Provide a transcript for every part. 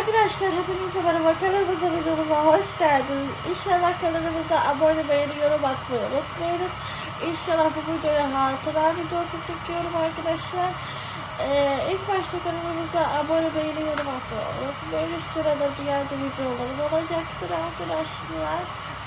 Arkadaşlar hepinize merhaba kanalımıza videomuza hoş geldiniz. İnşallah kanalımıza abone beğeni yorum atmayı unutmayınız. İnşallah bu videoya hatıra videosu çekiyorum arkadaşlar. Ee, ilk başta kanalımıza abone beğeni yorum atmayı unutmayınız. Sırada diğer de videolarım olacaktır arkadaşlar.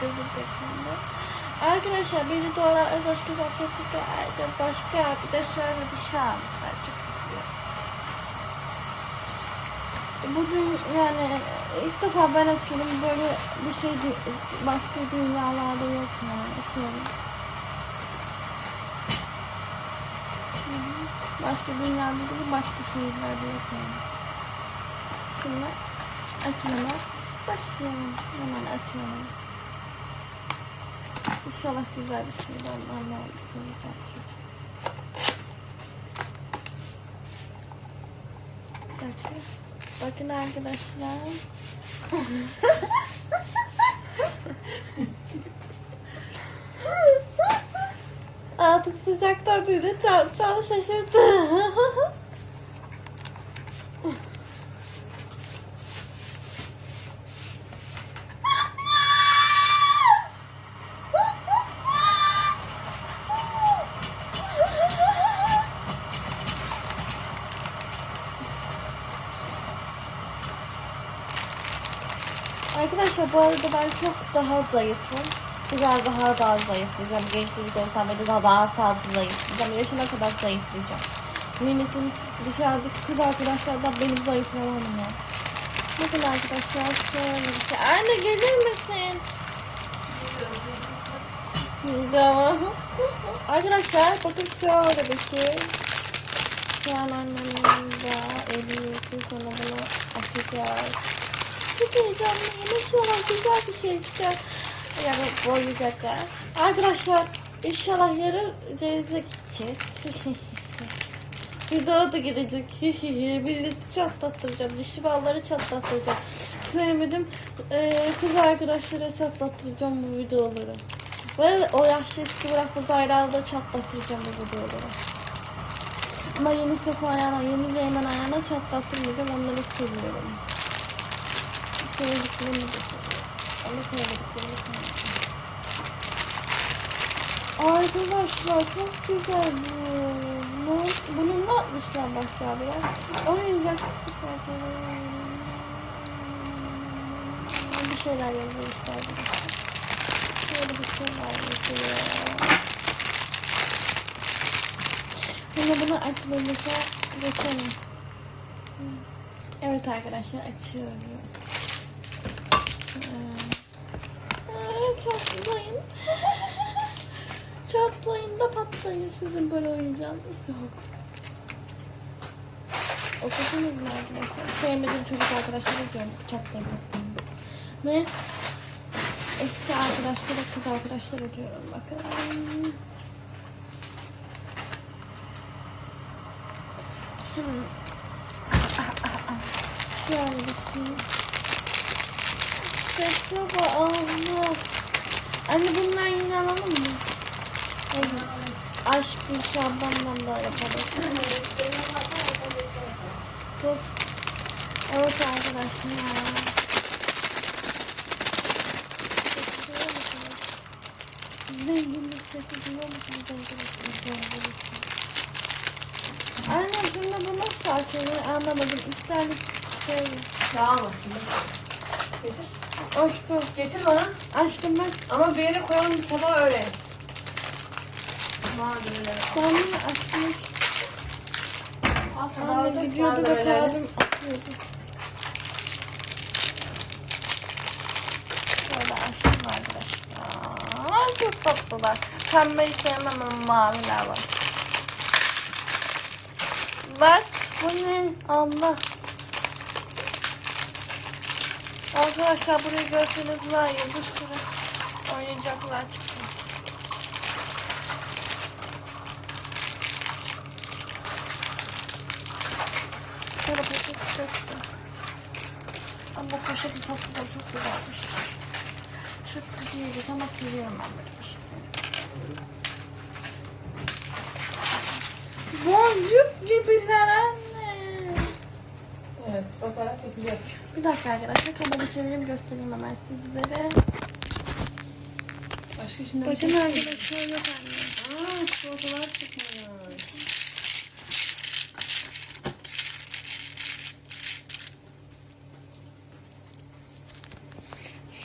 Gözüm bekliyor. Arkadaşlar beni doğru öz aşkı sohbetlik başka arkadaşlarla dışarımızda çok Bugün yani ilk defa ben açıyorum böyle bir şey başka dünyalarda yok yani şöyle. Başka dünyada değil başka şehirlerde yok yani. Şimdi açılımı başlayalım. Hemen açıyorum. İnşallah güzel bir şey de onlarla tartışacağız. Bir dakika. Bakın arkadaşlar. Artık sıcaktan böyle çarpacağını şaşırdı. Arkadaşlar bu arada ben çok daha zayıfım. Biraz daha daha zayıflayacağım. Genç çocuk olsam bile daha daha fazla zayıflayacağım. Yaşına kadar zayıflayacağım. Milletin dışarıdaki kız arkadaşlardan benim zayıflamam ya. Bakın arkadaşlar şöyle bir şey. Anne gelir misin? Tamam. arkadaşlar bakın şöyle bir şey. Şu an annemin de eli sonra bunu açacağız. Çok heyecanlıyım. İnşallah güzel bir şey çıkar. Yani boyayacaklar. Arkadaşlar inşallah yarın denize gideceğiz. Video da gelecek. Milleti çatlattıracağım. Dişi balları çatlattıracağım. Sevmedim. Ee, kız arkadaşlara çatlattıracağım bu videoları. Böyle o yaşlı eski bırakmaz aylarda çatlattıracağım bu videoları. Ama yeni sefa ayağına, yeni Reymen ayağına çatlattırmayacağım. Onları seviyorum. De seviyorum. Ama sevdiklerimi sevmiyorum. Arkadaşlar çok güzel bu. Bu- Bunu ne yapmışlar başka bir yer? Oyuncak bir şeyler yazmışlar. Şöyle bir şeyler yazıyor. Şimdi bunu açmamıza geçelim. Evet arkadaşlar açıyoruz. Çatlayın. Çatlayın da patlayın sizin böyle oyuncağınız yok. Okudunuz mu arkadaşlar? Sevmediğim çocuk arkadaşları diyorum. Çatlayın patlayın. Ve eski arkadaşlara kız arkadaşlara diyorum bakın. Şimdi şöyle bir şey. Sesle Allah. Anne bunlar yine alalım mı? Evet. Aşk bir şabandan da yaparız. Sus. Evet arkadaşlar. Zenginlik sesi duyuyor musunuz arkadaşlar? Anne şimdi bu nasıl açılıyor anlamadım. İsterlik şey. Dağılmasın. Getir. Aşkım. Getir bana. Aşkım ben Ama bir yere koyalım bir tabağa öyle. Malzemeleri. kendimi açmış. Al tabağa Anne gidiyordu da malzemeleri. kalbim atıyordu. Şöyle açtım arkadaşlar. Çok tatlılar. Pembeyi sevmem ama maviler var. Bak bu ne? Allah. Arkadaşlar burayı görseniz var ya bir sürü oyuncaklar çıktı. Şöyle poşet çıktı. Ama bu poşetin tatlıları çok güzelmiş. Çok güzel ama seviyorum ben böyle poşetleri. Boncuk gibiler. Evet. Bak bakarak yapacağız. Bir dakika arkadaşlar kamerayı çevireyim göstereyim hemen sizlere. Başka içinden Bakın şey arkadaşlar yok anne. Aa çikolatalar çıkmış.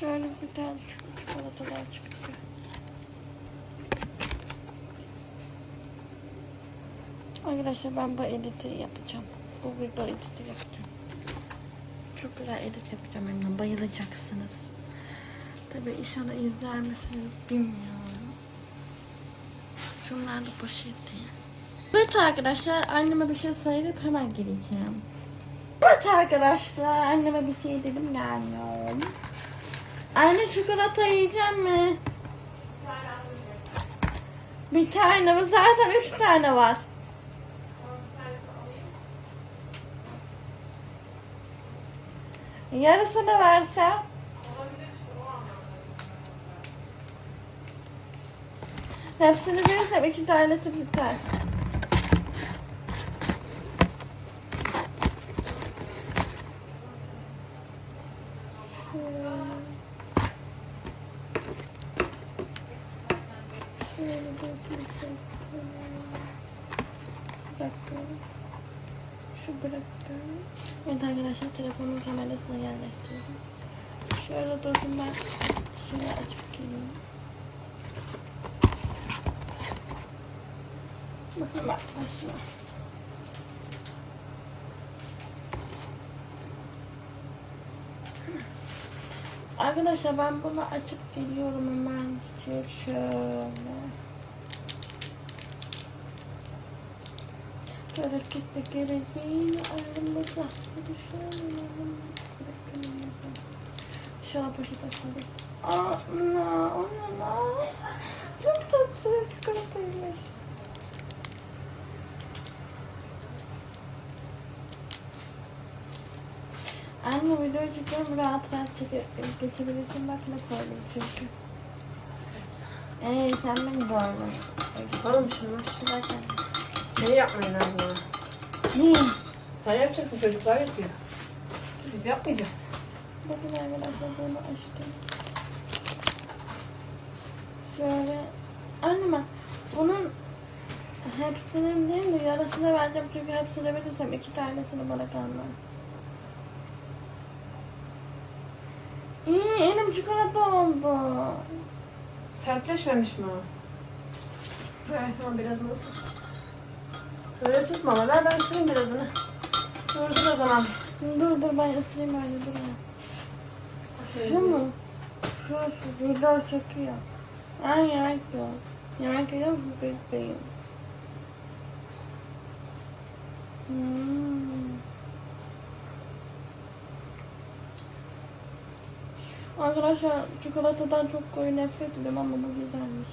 Şöyle bir tane çikolatalar çıktı. Arkadaşlar ben bu editi yapacağım. Bu video editi yapacağım. Çok güzel edit yapacağım eminim. Bayılacaksınız. Tabii inşallah izler misiniz bilmiyorum. Şunlar da poşet değil. Evet arkadaşlar anneme bir şey söyleyip hemen geleceğim. Evet arkadaşlar anneme bir şey dedim gelmiyorum. Anne çikolata yiyecek mi? Bir tane mi? Zaten üç tane var. Yarısını versem. Hepsini verirsem iki tanesi biter. Şöyle dakika. Şu bıraktım. Evet arkadaşlar telefonun kamerasını yerleştirdim. Şöyle dursun ben şöyle açıp geleyim. Bakın bak başına. Arkadaşlar ben bunu açıp geliyorum hemen. Şöyle. Hareketle geleceğin ayrılmaz ahsını şöyle İnşallah poşet açmadı. Ana, ana, Çok tatlı çikolataymış. Anne video çekiyorum rahat rahat çekip geçebilirsin bak ne koydum çünkü. Eee sen beni doğru. Yapalım şunu. Anne. Seni yapmayın her zaman. Niye? Sen yapacaksın çocuklar yapıyor. Biz yapmayacağız. Bakın arkadaşlar bunu açtım. Şöyle. Anneme bunun hepsinin değil de yarısını vereceğim çünkü hepsini verirsem iki tanesini bana kalmaz. İyi elim çikolata oldu. Sertleşmemiş mi o? Ver tamam birazını ısır. Öyle tutma ver ben ısırayım birazını. Dur o zaman. Dur dur ben ısırayım öyle dur. Şu mu? Şu şu video çekiyor. Ay yemek yok. Yemek yok bu bebeğim. Hmm. Arkadaşlar çikolatadan çok koyu nefret ediyorum ama bu güzelmiş.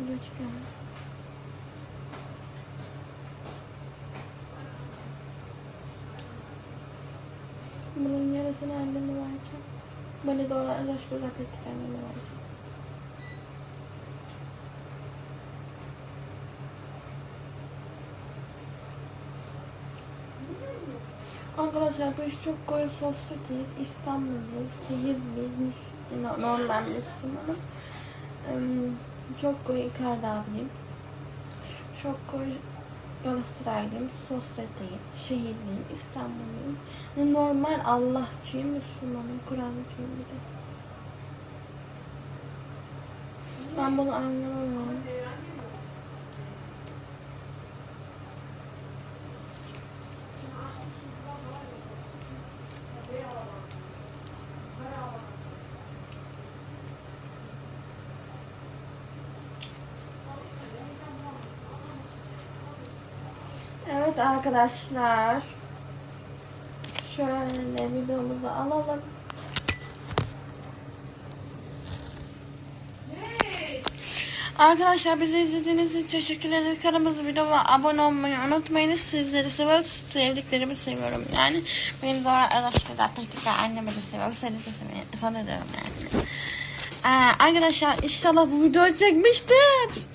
Bu da çıkar. Bunun yarısını anneme vereceğim. Beni doğru uzak ettik anneme vereceğim. Arkadaşlar biz çok koyu sosyetiyiz. İstanbul'luyuz, şehirliyiz, normal Müslümanım. Çok koyu Kardağlıyım. Çok koyu Galatasaraylıyım, sosyeteyim, şehirliyim, İstanbulluyum. Normal Allahçıyım, Müslümanım, Kur'ancıyım bir de. Ben bunu anlamam. Evet arkadaşlar. Şöyle videomuzu alalım. Arkadaşlar bizi izlediğiniz için teşekkür ederiz. Kanalımıza videoma abone olmayı unutmayınız. Sizleri seviyorum. Sevdiklerimi seviyorum yani. Beni doğru arkadaşlar pratikler annemi de seviyorum. Seni de seviyorum. Sana diyorum yani. Ee, arkadaşlar inşallah bu videoyu çekmiştir.